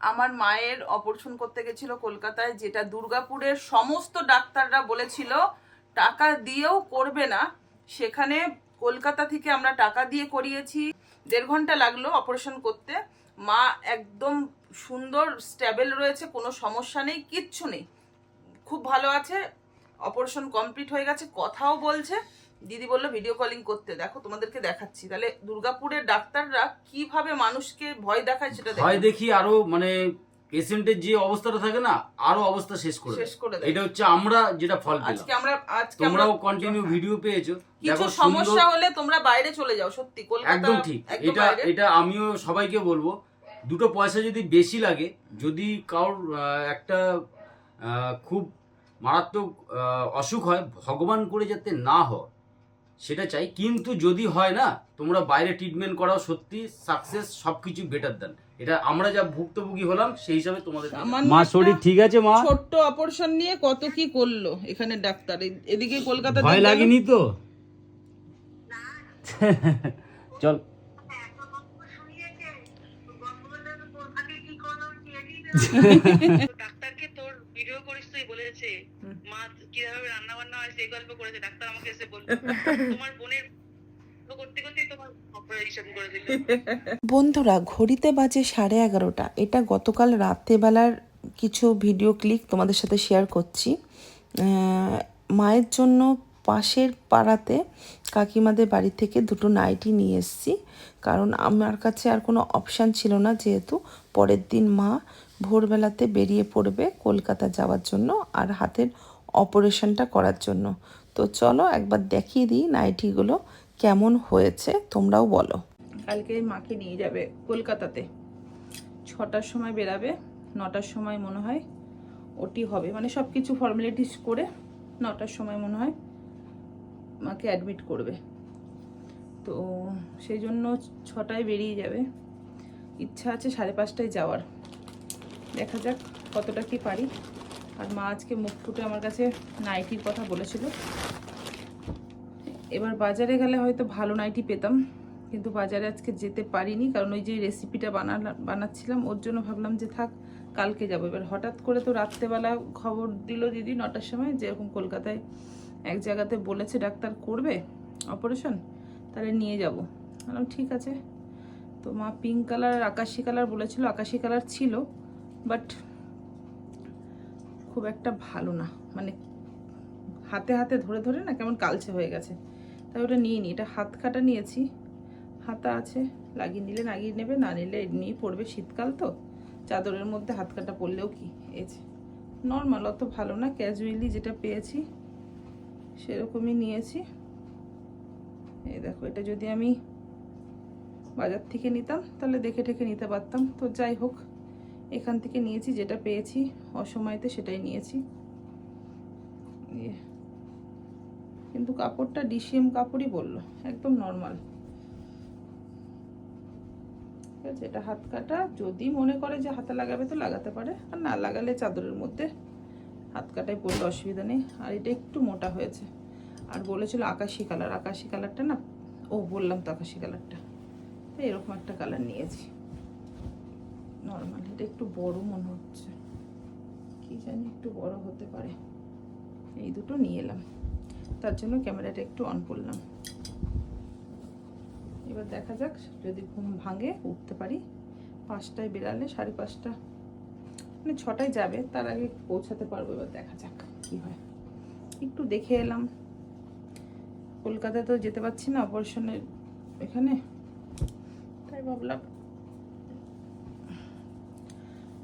আমার মায়ের অপারেশন করতে গেছিল কলকাতায়, যেটা দুর্গাপুরের সমস্ত ডাক্তাররা বলেছিল, টাকা দিয়েও করবে না। সেখানে কলকাতা থেকে আমরা টাকা দিয়ে করিয়েছি। দেড় ঘণ্টা লাগল অপারেশন করতে। মা একদম সুন্দর স্ট্যাবেল রয়েছে, কোনো সমস্যা নেই, কিচ্ছু নেই। খুব ভালো আছে, অপারেশন কমপ্লিট হয়ে গেছে, কথাও বলছে। দিদি বলল ভিডিও কলিং করতে। দেখো তোমাদেরকে দেখাচ্ছি। তাহলে দুর্গাপুরের ডাক্তাররা কীভাবে মানুষকে ভয় দেখায় সেটা ভয় দেখি আরও মানে পেশেন্টের যে অবস্থাটা থাকে না আরও অবস্থা শেষ করে শেষ করে এটা হচ্ছে আমরা যেটা ফল আজকে আমরা আজকে তোমরাও কন্টিনিউ ভিডিও পেয়েছ। কিছু সমস্যা হলে তোমরা বাইরে চলে যাও সত্যি। কলকাতা একদম ঠিক। এটা এটা আমিও সবাইকে বলব দুটো পয়সা যদি বেশি লাগে যদি কারোর আহ, একটা খুব মারাত্মক অসুখ হয় ভগবান করে যাতে না হয় সেটা চাই কিন্তু যদি হয় না তোমরা বাইরে ট্রিটমেন্ট করাও সত্যি সাকসেস সবকিছু বেটার দেন এটা আমরা যা ভুক্তভোগী হলাম সেই হিসাবে তোমাদের মা শরীর ঠিক আছে মা? ছোট্ট অপারেশন নিয়ে কত কি করল এখানে ডাক্তার? এদিকে কলকাতা ভয় লাগেনি তো? চল। ডাক্তারকে তোর ভিডিও করিস তুই বলেছে মা কীভাবে রান্না বান্না হয় সেই গল্প করেছে ডাক্তার আমাকে এসে বলল তোমার বোনের বন্ধুরা ঘড়িতে বাজে সাড়ে এগারোটা। এটা গতকাল রাত্রেবেলার কিছু ভিডিও ক্লিক তোমাদের সাথে শেয়ার করছি। মায়ের জন্য পাশের পাড়াতে কাকিমাদের বাড়ি থেকে দুটো নাইটি নিয়ে এসেছি। কারণ আমার কাছে আর কোনো অপশান ছিল না যেহেতু পরের দিন মা ভোরবেলাতে বেরিয়ে পড়বে কলকাতা যাওয়ার জন্য আর হাতের অপারেশনটা করার জন্য। তো চলো একবার দেখিয়ে দিই নাইটিগুলো কেমন হয়েছে, তোমরাও বলো। কালকে মাকে নিয়ে যাবে কলকাতাতে। ছটার সময় বেরাবে, নটার সময় মনে হয় ওটি হবে। মানে সব কিছু ফর্মালিটিস করে নটার সময় মনে হয় মাকে অ্যাডমিট করবে। তো সেই জন্য ছটায় বেরিয়ে যাবে। ইচ্ছা আছে সাড়ে পাঁচটায় যাওয়ার। দেখা যাক কতটা কি পারি। আর মা আজকে মুখ ফুটে আমার কাছে নাইটির কথা বলেছিল। এবার বাজারে গেলে হয়তো ভালো নাইটি পেতাম, কিন্তু বাজারে আজকে যেতে পারিনি, কারণ ওই যে রেসিপিটা বানালাম বানাচ্ছিলাম, ওর জন্য ভাবলাম যে থাক, কালকে যাব। এবার হঠাৎ করে তো রাত্রেবেলা খবর দিল দিদি নটার সময় যে এরকম কলকাতায় এক জায়গাতে বলেছে ডাক্তার করবে অপারেশন, তাহলে নিয়ে যাব। বললাম, ঠিক আছে। তো মা পিঙ্ক কালার আর আকাশি কালার বলেছিল, আকাশি কালার ছিল বাট খুব একটা ভালো না। মানে হাতে হাতে ধরে ধরে না কেমন কালচে হয়ে গেছে। তাই ওটা নিয়ে নিই এটা হাত কাটা নিয়েছি। হাতা আছে, লাগিয়ে নিলে লাগিয়ে নেবে, না নিলে এমনিই পড়বে শীতকাল তো। চাদরের মধ্যে হাত কাটা পরলেও কি? এই নর্মাল অত ভালো না ক্যাজুয়ালি যেটা পেয়েছি। সেরকমই নিয়েছি। এই দেখো, এটা যদি আমি বাজার থেকে নিতাম, তাহলে দেখে ঠেকে নিতে পারতাম। তো যাই হোক, এখান থেকে নিয়েছি, যেটা পেয়েছি অসময়তে সেটাই নিয়েছি। ইয়ে। কিন্তু কাপড়টা ডিসিএম কাপড়ই বলল, একদম নর্মাল। ঠিক আছে, এটা হাত কাটা, যদি মনে করে যে হাতে লাগাবে তো লাগাতে পারে, আর না লাগালে চাদরের মধ্যে হাত কাটায় পড়লে অসুবিধা নেই। আর এটা একটু মোটা হয়েছে। আর বলেছিল আকাশি কালার। আকাশি কালারটা না, ও বললাম তো আকাশি কালারটা। তো এরকম একটা কালার নিয়েছি। নর্মাল এটা একটু বড় মনে হচ্ছে। কি জানি একটু বড় হতে পারে। এই দুটো নিয়ে এলাম। তার জন্য ক্যামেরাটা একটু অন করলাম। এবার দেখা যাক, যদি ঘুম ভাঙে, উঠতে পারি। পাঁচটায় বেরালে সাড়ে পাঁচটা মানে ছটায় যাবে, তার আগে পৌঁছাতে পারব, এবার দেখা যাক কি হয়। একটু দেখে এলাম। কলকাতায় তো যেতে পারছি না, অপারেশনের এখানে। তাই ভাবলাম,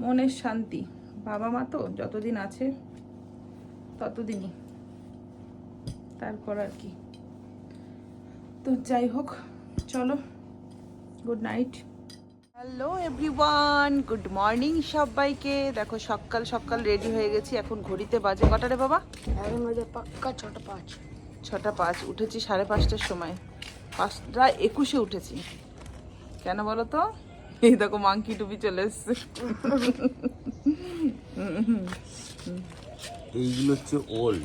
মনের শান্তি। বাবা মা তো যতদিন আছে, ততদিনই। তারপর আর কি। তো যাই হোক, চলো good night hello everyone good morning সবাইকে। দেখো সকাল সকাল রেডি হয়ে গেছি। এখন ঘড়িতে বাজে কটা রে বাবা? এখন বাজে পাক্কা ছটা পাঁচ। ছটা পাঁচ। উঠেছি সাড়ে পাঁচটার সময়। পাঁচটা একুশে উঠেছি। কেন বলো তো? এই দেখো মাংকি টুপি চলে এসছে। এইগুলো হচ্ছে ওল্ড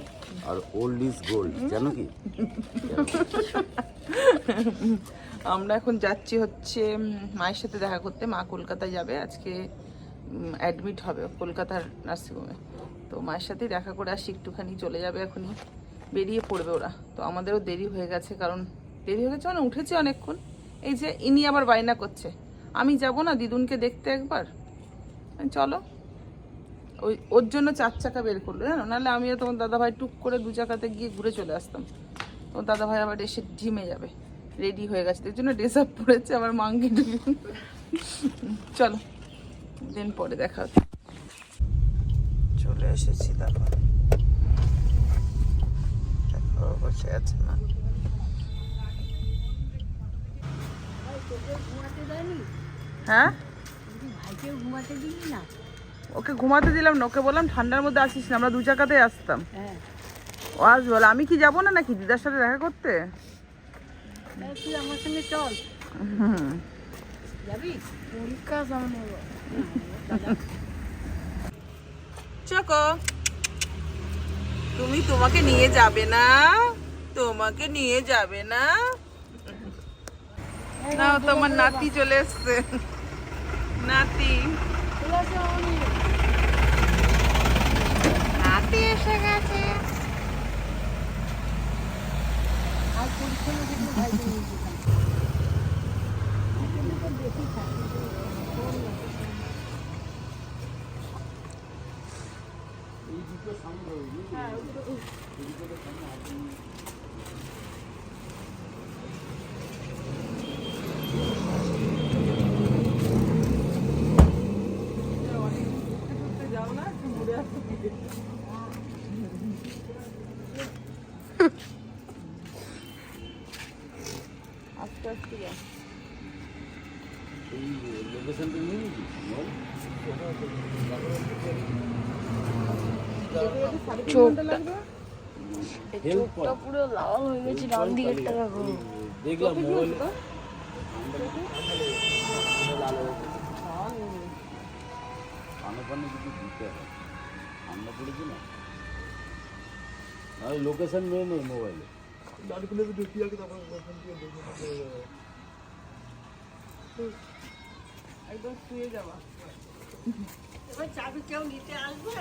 আর ওল্ড ইজ গোল্ড জানো কি? আমরা এখন যাচ্ছি হচ্ছে মায়ের সাথে দেখা করতে, মা কলকাতায় যাবে, আজকে অ্যাডমিট হবে কলকাতার নার্সিংহোমে। তো মায়ের সাথেই দেখা করে আসি, একটুখানি চলে যাবে এখনই, বেরিয়ে পড়বে ওরা। তো আমাদেরও দেরি হয়ে গেছে, কারণ দেরি হয়ে গেছে মানে উঠেছে অনেকক্ষণ। এই যে ইনি আবার বায়না করছে, আমি যাব না, দিদুনকে দেখতে একবার? চলো। ওই ওর জন্য চার চাকা বের করল জানো? নাহলে আমিও তোমার দাদাভাই টুক করে দু চাকাতে গিয়ে ঘুরে চলে আসতাম। তোমার দাদাভাই আবার এসে ঝিমে যাবে রেডি হয়ে গেছে। এর জন্য ড্রেস আপ পরেছে আবার মাঙ্গি টুকি চলো দিন পরে দেখা হচ্ছে। চলে এসেছি বসে আছে না হ্যাঁ? ভাইকে ঘুমাতে দিলি না? ওকে ঘুমাতে দিলাম না ওকে বললাম ঠান্ডার মধ্যে আসিস না আমরা দু চাকাতে আসতাম। হ্যাঁ। ও আসবে বলে আমি কি যাব না নাকি দিদার সাথে দেখা করতে? তুই আমার সঙ্গে চল। হুম। যাবি? পরীক্ষা সামনে চকো তুমি তোমাকে নিয়ে যাবে না তোমাকে নিয়ে যাবে না। না তোমার নাতি চলে এসছে। নাতি। নাতি এসে গেছে। আর পরীক্ষা না দেখলে ভাইকে নিয়ে যেতাম। ভাইকে নিয়ে তো বেশি থাকে। আস্তে আস্তে যাও এই লোকেশনটা নিয়ে নিবি বল। চোখটা চোখটা পুরো লাল হয়ে গেছে ডান দিকেরটা দেখো। দেখলাম মোবাইলে কানে কানে কিছু দিতে হয় ঠান্ডা পড়েছে না? আর লোকেশন মোবাইলে। একদম শুয়ে যাবা। এবার চাবি কেউ নিতে আসবে?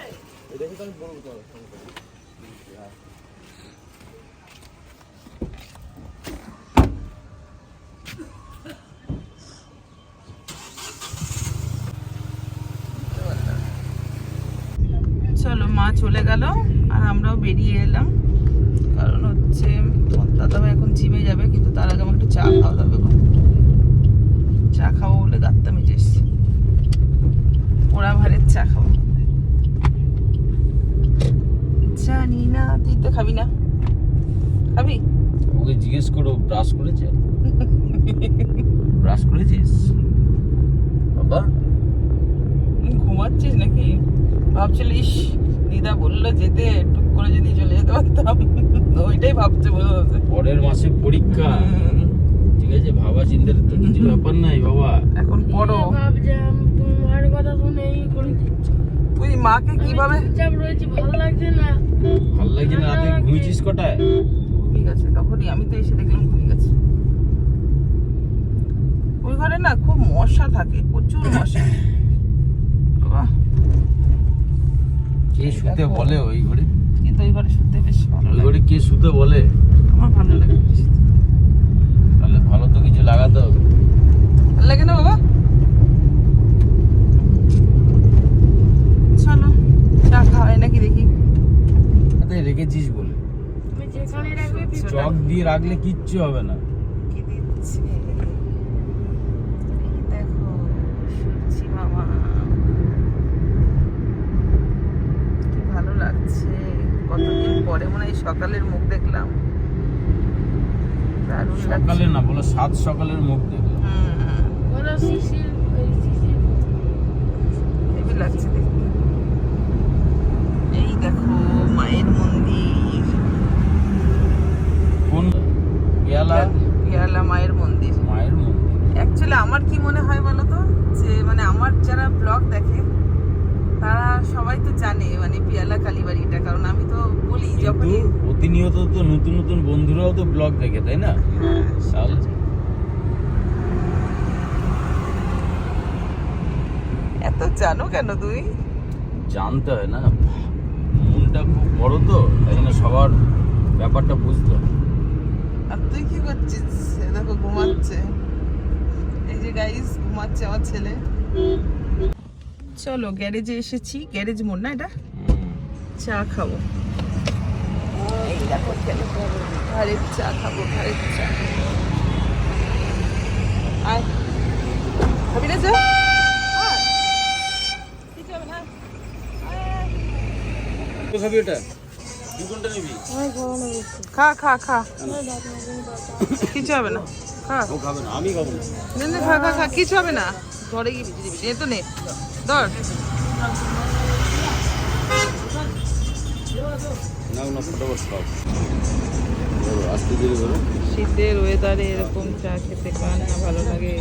চলো মা চলে গেল আর আমরাও বেরিয়ে এলাম। কারণ হচ্ছে দাদাভাই এখন জিমে যাবে কিন্তু তার আগে আমার একটু চা খাওয়া দাবে চা খাব বলে গাত্তা মেজে ভারের চা খাব। জানি না তুই তো খাবি না। খাবি? ওকে জিজ্ঞেস করো ব্রাশ করেছে? ব্রাশ করেছিস? বাবা। ঘুমাচ্ছিস নাকি? ভাবছিল ইস দিদা বলল যেতে টুক করে যদি চলে যেতে পারতাম। ওইটাই ভাবছে বোঝা যাচ্ছে পরের মাসে পরীক্ষা। ঠিক আছে ভাবা চিন্তার তো কিছু ব্যাপার নাই বাবা। এখন পড়ো। ভাবছিলাম এই তুই মাকে কীভাবে চুপচাপ রয়েছে ভালো লাগছে না। ভালো লাগছে না রাতে ঘুমিয়েছিস কটায়? ঘুমিয়ে গেছে তখনই আমি তো এসে দেখলাম ঘুমিয়ে গেছে। ওই ঘরে না খুব মশা থাকে প্রচুর মশা। বাবা কে শুতে বলে ওই ঘরে? কিন্তু ওই ঘরে শুতে বেশ ভালো ওই লাগে। ঘরে কে শুতে বলে? আমার ভালো লাগে। তাহলে ভালো তো কিছু লাগাতে হবে। ভালো লাগে না বাবা চলো চা খাওয়াই নাকি দেখি। রেখেছিস বলে। তুমি চক দিয়ে রাখলে কিচ্ছু হবে না। কি দিচ্ছে। দেখো সূর্যি মামা। কি ভালো লাগছে। কতদিন পরে মনে হয় সকালের মুখ দেখলাম। সকালে না বলো সাত সকালের মুখ দেখো হুম, ওরা শিশির শিশির। হেবি লাগছে দেখতে। দেখো মায়ের মন্দির। কোন? পেয়ালা পেয়ালা মায়ের মন্দির। মায়ের মন্দির। অ্যাকচুয়ালি আমার কি মনে হয় বলো তো? যে মানে আমার যারা ব্লগ দেখে তারা সবাই তো জানে মানে পিয়ালা কালীবাড়িটা। কারণ আমি তো বলি যখনই প্রতিনিয়ত তো নতুন নতুন বন্ধুরাও তো ব্লগ দেখে তাই না? হ্যাঁ এত জানো কেন তুমি জানতে হয় না। মনটা খুব বড় তো, তাই জন্য সবার ব্যাপারটা বুঝতে আর তুই কি করছিস? দেখো ঘুমাচ্ছে। এই যে গাইস ঘুমাচ্ছে আমার ছেলে। চলো গ্যারেজে এসেছি। গ্যারেজ মোড় না এটা? চা খাব। দেখো চা খাব চা। আয়। চা আয়। কিছু হবে না আয়। খাবি ওটা? তুই কোনটা নিবি? খা খা খা। কিছু হবে না। খা। ও খাবে না আমি খাব না। নে নে খা খা খা কিছু হবে না। ঘরে গিয়ে ভিজে দিবি। নে তো নে। ধরো। শীতের ওয়েদারে এরকম চা খেতে কার না ভালো লাগে?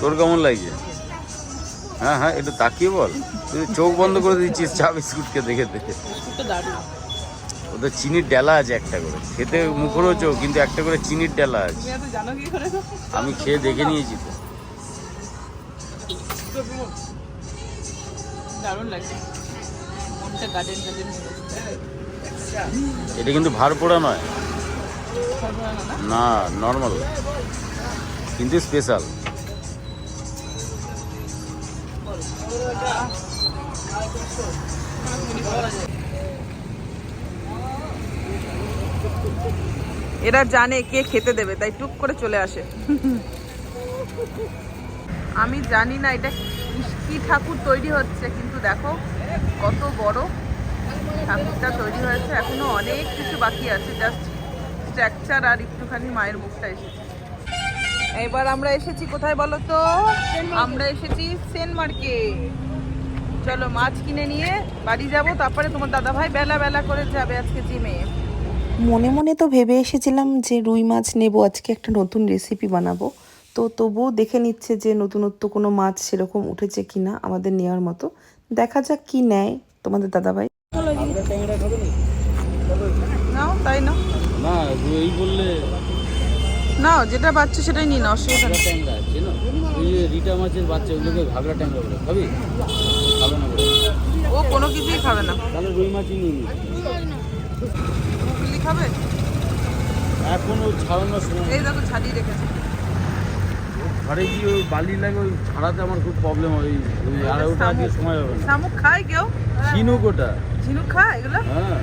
তোর কেমন লাগছে? হ্যাঁ হ্যাঁ একটু তাকিয়ে বল। তুই চোখ বন্ধ করে দিচ্ছিস চা বিস্কুটকে দেখে দেখে। ওদের চিনির ডেলা আছে একটা করে। খেতে মুখরোচক কিন্তু একটা করে চিনির ডেলা আছে। আমি খেয়ে দেখে নিয়েছি তো। এটা কিন্তু ভার পোড়া নয়। না নর্মাল কিন্তু স্পেশাল এরা জানে কে খেতে দেবে, তাই টুক করে চলে আসে। আমি জানি না এটা কি- ঠাকুর তৈরি হচ্ছে, কিন্তু দেখো কত বড় ঠাকুরটা তৈরি হয়েছে। এখনও অনেক কিছু বাকি আছে জাস্ট স্ট্রাকচার আর একটুখানি মায়ের মুখটা এসেছে। এবার আমরা এসেছি কোথায় বলো তো? আমরা এসেছি সেন মার্কেট। চলো মাছ কিনে নিয়ে বাড়ি যাব তারপরে তোমার দাদা ভাই বেলা বেলা করে যাবে আজকে জিমে মনে মনে তো ভেবে এসেছিলাম যে রুই মাছ নেব আজকে একটা নতুন রেসিপি বানাবো। তো তবুও দেখে নিচ্ছে যে নতুনত্ব কোনো মাছ সেরকম উঠেছে কিনা আমাদের নেওয়ার মতো। দেখা যাক কি নেয় তোমাদের দাদাভাই। নাও তাই নাও। না এই বললে নাও যেটা পাচ্ছ সেটাই নিন অসুবিধা নেই। ট্যাংরা আছে না? ওই যে রিটা মাছের বাচ্চা ওগুলোকে ঘাগরা ট্যাংরা বলে খাবি? খাবে না ও কোনো কিছুই খাবে না। তাহলে রুই মাছই নিয়ে নি। গুগলি খাবে? এখন ওই ছাড়ানোর সময় এই দেখো ছাড়িয়ে রেখেছে। ঘরে গিয়ে ওই বালি লাগে ওই ছাড়াতে আমার খুব প্রবলেম হয় ওই- ওই আর ওটা আজকে সময় হবে না। শামুক খায় কেউ? ঝিনুক ওটা। ঝিনুক খায় এগুলো? হ্যাঁ।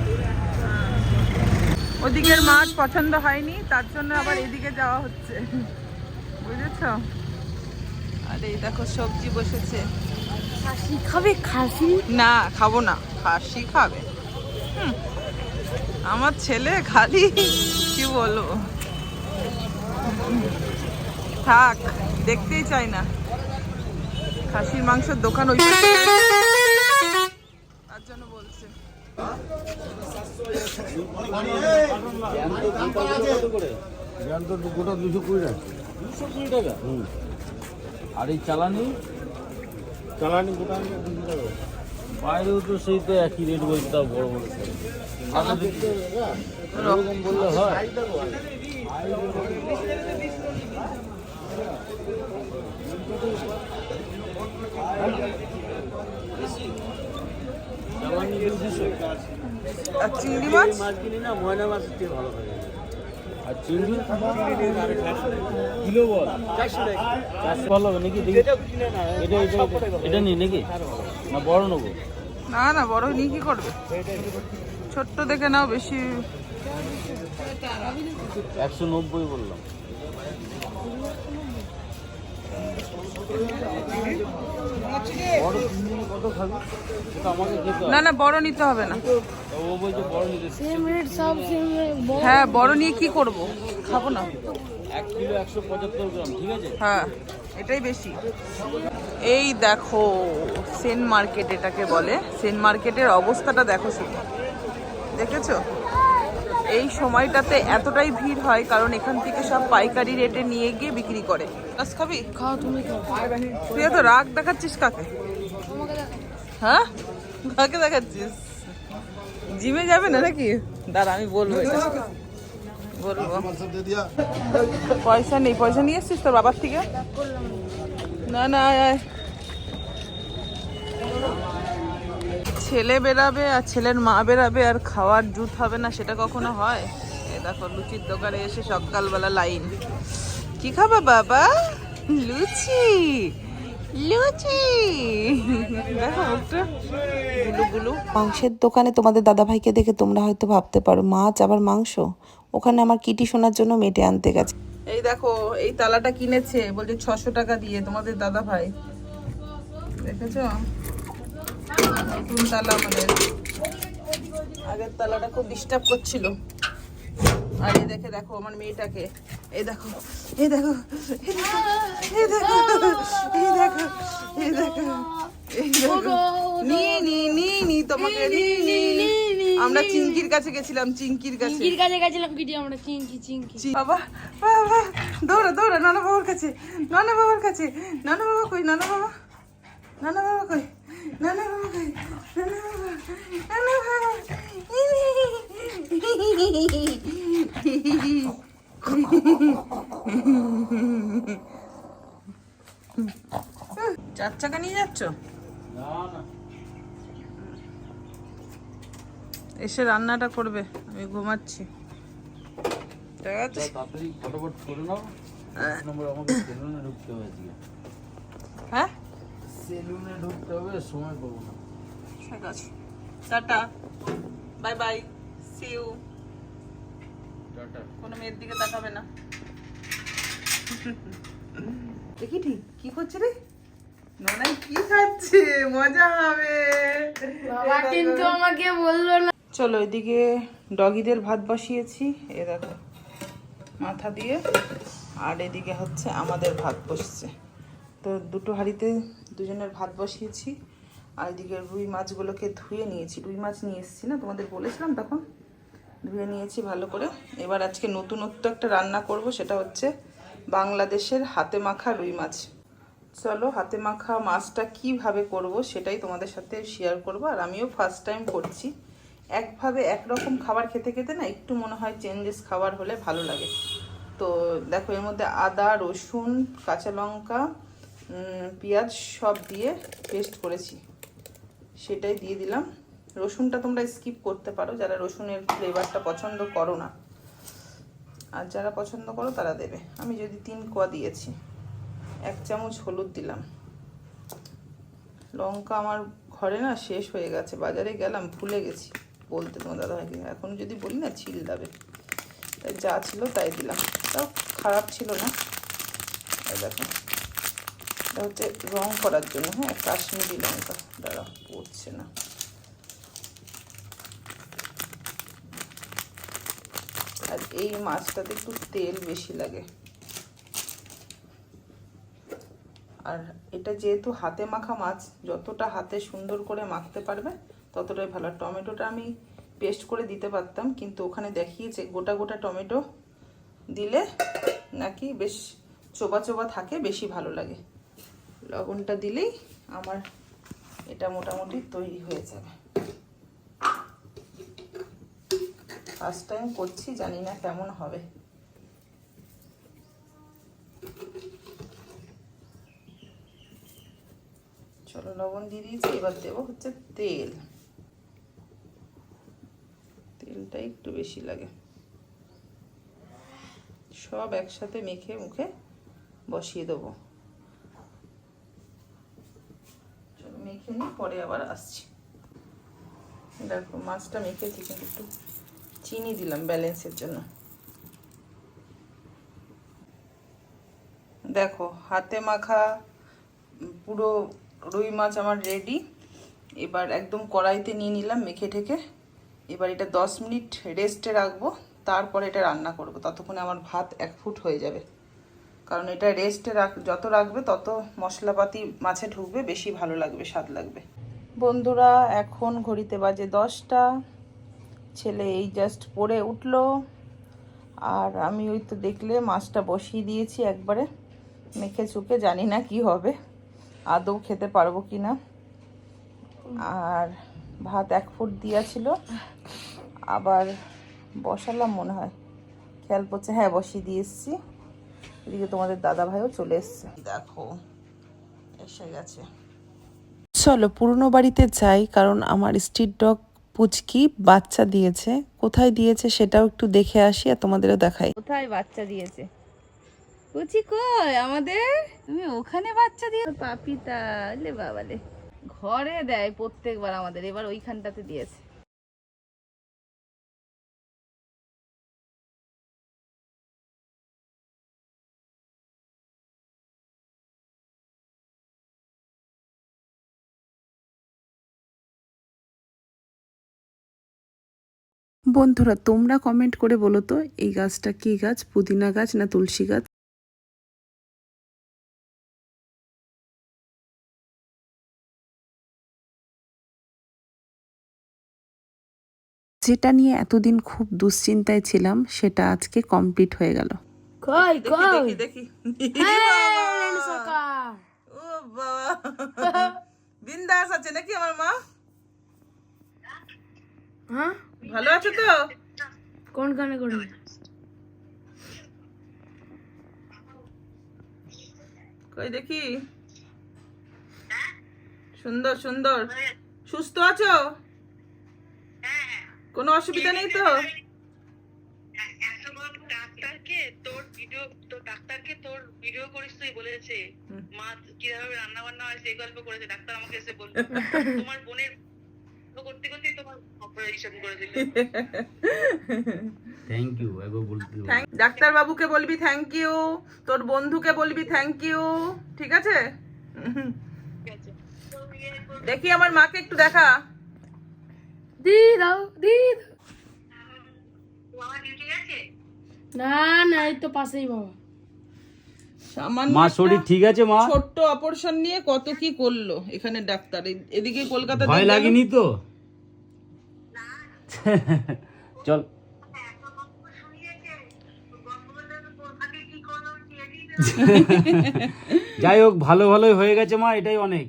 ওদিকের মাছ পছন্দ হয়নি তার জন্য আবার এদিকে যাওয়া হচ্ছে। বুঝেছ? আর এই দেখো সবজি বসেছে। খাসি খাবে? খাসি? না খাব না। খাসি খাবে। আমার ছেলে খালি কি বলব? থাক দেখতেই চাই না। খাসির মাংসের দোকান ওই তার জন্য বলছে। গোটা দুশো কুড়ি টাকা দুশো কুড়ি টাকা হুম আর এই চালানি? চালানি গোটা দুশো টাকা। বাইরেও তো সেই তো একই রেট বলছে তাও বড় বড়। আচ্ছা এরকম বললে হয়? চালানি দুশো আর চিংড়ি মাছ? মাছ কিনি না ময়না মাছের থেকে ভালো আর চিংড়ি কিলো বল চারশো ভালো হবে নাকি এটা এটা এটা নি নাকি? না বড় নেব। না না বড় নিয়ে কি করবে? ছোট্ট দেখে নাও বেশি। একশো নব্বই বললাম। না না বড় নিতে হবে না। ও বলছে বড় নিতে সেম রেট সব সেম রেট হ্যাঁ বড় নিয়ে কি করব? খাব না। হ্যাঁ এটাই বেশি। এই দেখো সেন মার্কেট এটাকে বলে। সেন মার্কেটের অবস্থাটা দেখো শুধু। দেখেছ? এই সময়টাতে এতটাই ভিড় হয় কারণ এখান থেকে সব পাইকারি রেটে নিয়ে গিয়ে বিক্রি করে। গাছ খাবি? খাও তুমি তুই এত রাগ দেখাচ্ছিস কাকে? হ্যাঁ? কাকে দেখাচ্ছিস? জিমে যাবে না নাকি? দাঁড়া আমি বলব এটা। বলব। পয়সা নেই পয়সা নিয়ে এসছিস তোর বাবার থেকে? না না আয়। ছেলে বেরাবে আর ছেলের মা বেরাবে আর খাওয়ার জুত হবে না সেটা কখনো হয়? এই দেখো লুচির দোকানে এসে সকালবেলা লাইন। কি খাবা বাবা? লুচি। লুচি। গুলু গুলু। মাংসের দোকানে তোমাদের দাদাভাইকে দেখে তোমরা হয়তো ভাবতে পারো মাছ আবার মাংস? ওখানে আমার কিটি শোনার জন্য মেটে আনতে গেছে। এই দেখো এই তালাটা কিনেছে বলছে ছশো টাকা দিয়ে তোমাদের দাদা ভাই দেখেছ? নতুন তালা আমাদের আগের তালাটা খুব ডিস্টার্ব করছিল। আর এই দেখে দেখো আমার মেয়েটাকে। এই দেখো এই দেখো এই দেখো এই দেখো এই দেখো এই দেখো নি নি তোমাকে নিয়ে নি আমরা চিঙ্কির কাছে গেছিলাম চিঙ্কির কাছে। চিঙ্কির কাছে গেছিলাম আমরা চিঙ্কি জি। বাবা বাবা দৌড়া দৌড়া নানা বাবার কাছে নানা বাবার কাছে নানা বাবা কই নানা বাবা নানা বাবা কই? চার চাকা নিয়ে যাচ্ছ? এসে রান্নাটা করবে আমি ঘুমাচ্ছি। হ্যাঁ? সেলুনে ঢুকতে হবে সময় পাবো না। ঠিক আছে। Tata. Bye bye. See you tata. কোনো মেয়ের দিকে তাকাবে না। দেখি ঠিক? কি করছে রে? ননাই কি খাচ্ছে? মজা হবে। বাবা। কিন্তু আমাকে বলল না। চলো এদিকে ডগিদের ভাত বসিয়েছি এ দেখো মাথা দিয়ে। আর এদিকে হচ্ছে আমাদের ভাত বসছে। তো দুটো হাঁড়িতে দুজনের ভাত বসিয়েছি, আর এদিকে রুই মাছগুলোকে ধুয়ে নিয়েছি। রুই মাছ নিয়ে এসেছি না, তোমাদের বলেছিলাম তখন? ধুয়ে নিয়েছি ভালো করে। এবার আজকে নতুনত্ব একটা রান্না করব, সেটা হচ্ছে বাংলাদেশের হাতে মাখা রুই মাছ। চলো হাতে মাখা মাছটা কীভাবে করব, সেটাই তোমাদের সাথে শেয়ার করব। আর আমিও ফার্স্ট টাইম করছি। একভাবে একরকম খাবার খেতে খেতে না, একটু মনে হয় চেঞ্জেস খাবার হলে ভালো লাগে। তো দেখো, এর মধ্যে আদা, রসুন, কাঁচা লঙ্কা পেঁয়াজ সব দিয়ে পেস্ট করেছি। সেটাই দিয়ে দিলাম। রসুনটা তোমরা স্কিপ করতে পারো। যারা রসুনের ফ্লেভারটা পছন্দ করো না, আর যারা পছন্দ করো তারা দেবে। আমি যদি তিন কোয়া দিয়েছি, এক চামচ হলুদ দিলাম। লঙ্কা আমার ঘরে না শেষ হয়ে গেছে, বাজারে গেলাম, ভুলে গেছি বলতে তোমার দাদা ভাইকে এখন যদি বলি না ছিল যাবে। তাই যা ছিল তাই দিলাম। তাও খারাপ ছিল না। দেখো। এটা হচ্ছে রং করার জন্য হ্যাঁ কাশ্মীরি লঙ্কা। দাঁড়া, পড়ছে না। আর এই মাছটাতে একটু তেল বেশি লাগে। আর এটা যেহেতু হাতে মাখা মাছ, যতটা হাতে সুন্দর করে মাখতে পারবে, ততটাই ভালো। টমেটোটা আমি পেস্ট করে দিতে পারতাম, কিন্তু ওখানে দেখিয়েছে, গোটা গোটা টমেটো দিলে নাকি বেশ চোবা চোবা থাকে, বেশি ভালো লাগে। লবণটা দিলেই আমার এটা মোটামুটি তৈরি হয়ে যাবে। ফার্স্ট টাইম করছি, জানি না কেমন হবে। চলো লবণ দিয়ে দিয়েছি, এবার দেবো হচ্ছে তেল। তেলটা একটু বেশি লাগে। সব একসাথে মেখে মুখে বসিয়ে দেবো চলো মেখে নিই, পরে আবার আসছি। দেখো, মাছটা মেখেছি কিন্তু একটু চিনি দিলাম ব্যালেন্সের জন্য। দেখো, হাতে মাখা পুরো রুই মাছ আমার রেডি এবার একদম কড়াইতে নিয়ে নিলাম মেখে ঠেকে এবার এটা দশ মিনিট রেস্টে রাখব, তারপরে এটা রান্না করব। ততক্ষণে আমার ভাত এক ফুট হয়ে যাবে। কারণ এটা রেস্টে রাখ, যত রাখবে তত মশলাপাতি মাছে ঢুকবে, বেশি ভালো লাগবে, স্বাদ লাগবে। বন্ধুরা, এখন ঘড়িতে বাজে দশটা। ছেলে এই জাস্ট পড়ে উঠল। আর আমি ওই তো দেখলে মাছটা বসিয়ে দিয়েছি একবারে। মেখে চুকে জানি না কি হবে। আদৌ খেতে পারব কি না। আর ভাত এক ফুট দিয়েছিল আবার বসালাম মনে হয়। খেয়াল পড়ছে হ্যাঁ বসিয়ে দিয়ে এসছি। এদিকে তোমাদের দাদা ভাইও চলে এসছে। দেখো এসে গেছে। চলো পুরনো বাড়িতে যাই কারণ আমার স্ট্রিট ডগ পুচকি বাচ্চা দিয়েছে। কোথায় দিয়েছে সেটাও একটু দেখে আসি আর তোমাদেরও দেখাই। কোথায় বাচ্চা দিয়েছে? কুচি কই? আমাদের? তুমি ওখানে বাচ্চা দিয়ে পাপিতা লে বাবালে। ঘরে দেয় প্রত্যেকবার আমাদের এবার ওইখানটাতে দিয়েছে। বন্ধুরা তোমরা কমেন্ট করে বলো তো এই গাছটা কি গাছ? পুদিনা গাছ না তুলসী গাছ? যেটা নিয়ে এতদিন খুব দুশ্চিন্তায় ছিলাম সেটা আজকে কমপ্লিট হয়ে গেল। কই কই? দেখি দেখি। ও বাবা। বিন্দাস আছে নাকি আমার মা? হ্যাঁ? ভালো আছো তো? কোন গানে করি? কই দেখি। সুন্দর সুন্দর। সুস্থ আছো? কোনো অসুবিধা নেই তো? এত বড় ডাক্তারকে তোর ভিডিও তোর ডাক্তারকে তোর ভিডিও করিস তুই বলেছে মা কীভাবে রান্না বান্না হয় সেই গল্প করেছে। ডাক্তার আমাকে এসে বলল তোমার বোনের করতে করতে তোমার অপারেশন করে দিল। থ্যাংক ইউ একবার বলতে ডাক্তার বাবুকে বলবি থ্যাংক ইউ তোর বন্ধুকে বলবি থ্যাংক ইউ ঠিক আছে? দেখি আমার মাকে একটু দেখা। দি দাও দি না না এই তো পাশেই বাবা। মা শরীর ঠিক আছে মা? ছোট্ট অপারেশন নিয়ে কত কি করল এখানে ডাক্তার? এদিকে কলকাতা ভয় লাগেনি তো? চল। যাই হোক ভালো ভালোই হয়ে গেছে মা এটাই অনেক।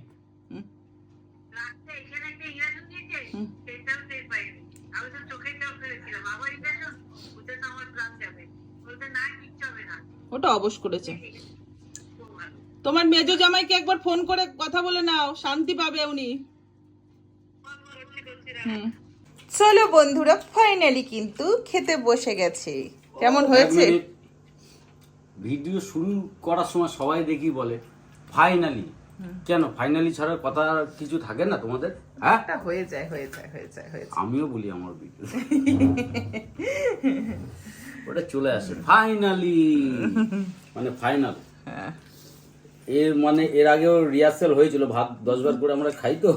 ওটা অবশ করেছে। তোমার মেজো জামাইকে একবার ফোন করে কথা বলে নাও শান্তি পাবে উনি। চলো বন্ধুরা ফাইনালি কিন্তু খেতে বসে গেছে। কেমন হয়েছে? ভিডিও শুরু করার সময় সবাই দেখি বলে ফাইনালি কেন? ফাইনালি ছাড়া কথা কিছু থাকে না তোমাদের? হ্যাঁ? হয়ে যায় হয়ে যায় হয়ে যায় হয়ে যায়। আমিও বলি আমার ভিডিও। ওটা চলে আসে। ফাইনালি মানে ফাইনাল হ্যাঁ। এর মানে এর আগেও রিহার্সাল হয়েছিল ভাত দশ বার করে আমরা খাই তো।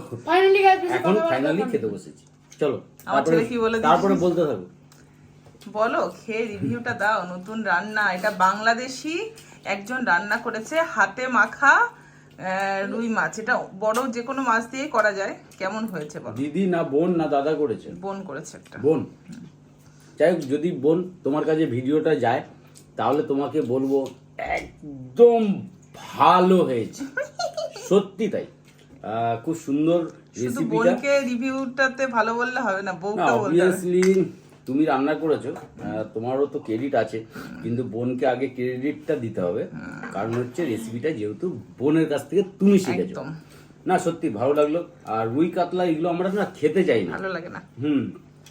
এখন ফাইনালি খেতে বসেছি। চলো আমার তারপরে ছেলে কি বলে দিয়েছে? তারপরে বলতে থাকো। বলো খেয়ে রিভিউটা দাও নতুন রান্না। এটা বাংলাদেশি একজন রান্না করেছে হাতে মাখা রুই মাছ। এটা বড় যে কোনো মাছ দিয়েই করা যায়। কেমন হয়েছে বলো? দিদি না বোন না দাদা করেছে? বোন করেছে একটা। বোন? যাই হোক যদি বোন তোমার কাছে ভিডিওটা যায় তাহলে তোমাকে বলব একদম ভালো হয়েছে। সত্যি তাই। খুব সুন্দর শুধু রেসিপিটা রিভিউটাতে ভালো বললে হবে না। অবভিয়াসলি তুমি রান্না করেছ তোমারও তো ক্রেডিট আছে কিন্তু বোনকে আগে ক্রেডিটটা দিতে হবে। কারণ হচ্ছে রেসিপিটা যেহেতু বোনের কাছ থেকে তুমি শিখেছো। না সত্যি ভালো লাগল। আর রুই কাতলা এগুলো আমরা না খেতে চাই না। ভালো লাগে না। হুম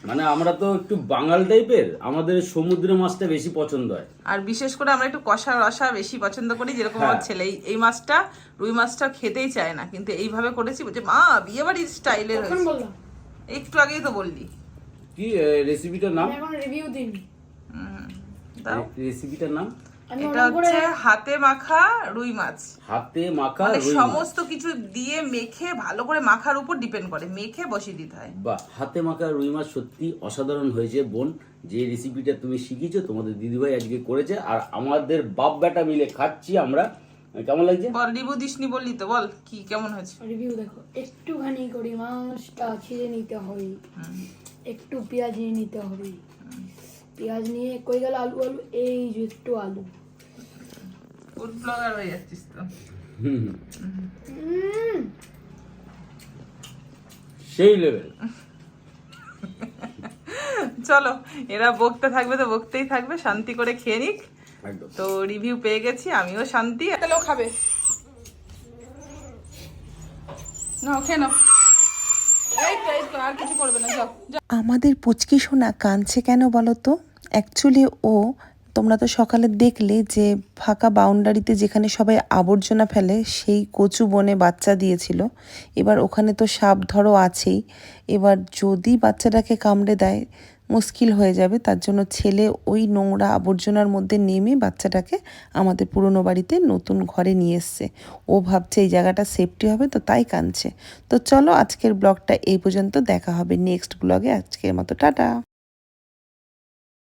মানে আমরা তো একটু বাঙাল টাইপের আমাদের সমুদ্রের মাছটা বেশি পছন্দ হয়। আর বিশেষ করে আমরা একটু কষা রসা বেশি পছন্দ করি যেরকম আমার হ্যাঁ। ছেলে এই- মাছটা রুই মাছটা খেতেই চায় না কিন্তু এইভাবে করেছি বলছে মা বিয়ে বাড়ির স্টাইলের এখন একটু আগেই তো বললি। কি রেসিপিটার নাম? রিভিউ দিন রেসিপিটার নাম? এটা হচ্ছে হাতে মাখা রুই মাছ। হাতে মাখা মানে রুই সমস্ত কিছু দিয়ে মেখে ভালো করে মাখার উপর ডিপেন্ড করে। মেখে বসিয়ে দিতে হয়। বা হাতে মাখা রুই মাছ সত্যি অসাধারণ হয়েছে। বোন যে রেসিপিটা তুমি শিখেছো তোমাদের দিদিভাই আজকে করেছে আর আমাদের বাপ বেটা মিলে খাচ্ছি আমরা। কেমন লাগছে? বল রিবু দিসনি বললি তো বল কি কেমন হয়েছে? রিভিউ দেখো একটুখানি করে মাছটা ছিঁড়ে নিতে হবে। একটু পেঁয়াজ নিয়ে নিতে হবে। পেঁয়াজ নিয়ে কই গেল আলু আলু? এই যে একটু আলু। ফুড ব্লগার হয়ে যাচ্ছিস তো সেই লেভেল চলো এরা বকতে থাকবে তো বকতেই থাকবে শান্তি করে খেয়ে নিক। তো রিভিউ পেয়ে গেছি আমিও শান্তি। একটা লোক খাবে। না খেয়ে নাও। এই তো এই তো আর কিছু করবে না যাও যাও। আমাদের পুচকি সোনা কাঁদছে কেন বলো তো? অ্যাকচুয়ালি ও তোমরা তো সকালে দেখলে যে ফাঁকা বাউন্ডারিতে যেখানে সবাই আবর্জনা ফেলে, সেই কচু বনে বাচ্চা দিয়েছিল। এবার ওখানে তো সাপ ধরো আছেই। এবার যদি বাচ্চাটাকে কামড়ে দেয়, মুশকিল হয়ে যাবে। তার জন্য ছেলে ওই নোংরা আবর্জনার মধ্যে নেমে বাচ্চাটাকে আমাদের পুরনো বাড়িতে নতুন ঘরে নিয়ে এসছে। ও ভাবছে এই জায়গাটা সেফটি হবে, তো তাই কাঁদছে। তো চলো আজকের ব্লগটা এই পর্যন্ত দেখা হবে। নেক্সট ব্লগে আজকের মতো, টাটা।